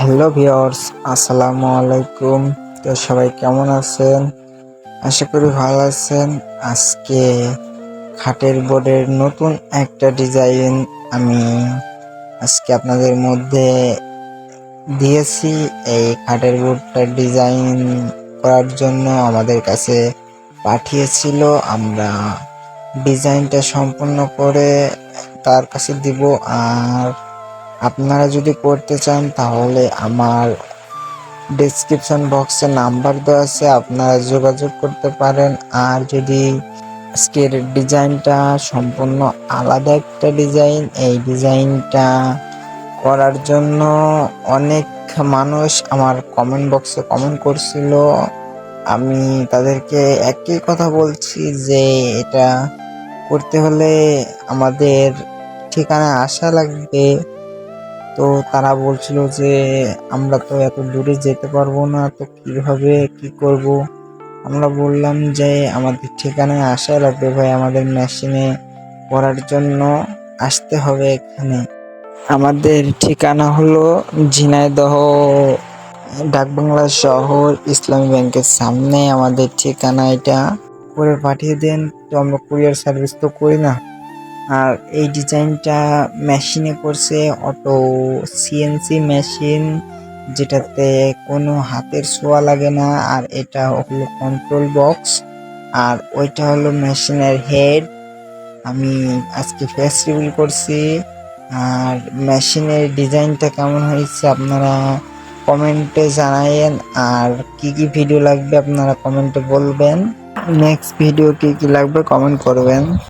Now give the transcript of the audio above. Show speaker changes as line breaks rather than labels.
Hello viewers আসসালামু আলাইকুম। তো সবাই কেমন আছেন? আশা করি ভালো আছেন। আজকে খাটের বোর্ডের নতুন একটা ডিজাইন আমি আজকে আপনাদের মধ্যে দিয়েছি। এই খাটের বোর্ডটার ডিজাইন করার জন্য আমাদের কাছে পাঠিয়েছিল। আমরা ডিজাইনটা সম্পূর্ণ করে তার কাছে দিব। আর আপনারা যদি করতে চান, তাহলে আমার ডেসক্রিপশন বক্সে নাম্বার দেওয়া আছে, আপনারা যোগাযোগ করতে পারেন। আর যদি আজকের ডিজাইনটা সম্পূর্ণ আলাদা একটা ডিজাইন এই ডিজাইনটা করার জন্য অনেক মানুষ আমার কমেন্ট বক্সে কমেন্ট করছিল। আমি তাদেরকে একই কথা বলছি যে, এটা করতে হলে আমাদের ঠিকানায় আসা লাগবে। তো তারা বলছিল যে, আমরা তো এত দূরে যেতে পারব না, তো কীভাবে কি করব? আমরা বললাম যে, আমাদের ঠিকানায় আসা লাগবে ভাই, আমাদের মেশিনে পড়ার জন্য আসতে হবে এখানে। আমাদের ঠিকানা হলো ঝিনাইদহ, ডাকবাংলা শহর, ইসলামী ব্যাংকের সামনে। আমাদের ঠিকানা এটা করে পাঠিয়ে দেন। তো আমরা কুরিয়ার সার্ভিস তো করি না। আর এই ডিজাইনটা মেশিনে করছে, অটো সিএনসি মেশিন, যেটাতে কোনো হাতের ছোঁয়া লাগে না, আর এটা হলো কন্ট্রোল বক্স আর ওইটা হলো মেশিনের হেড আমি আজকে ফেস রিভিল করছি, আর মেশিনের ডিজাইনটা কেমন হয়েছে আপনারা কমেন্টে জানাইন আর কি কি ভিডিও লাগবে আপনারা কমেন্টে বলবেন। নেক্সট ভিডিও কি কি লাগবে কমেন্ট করবেন।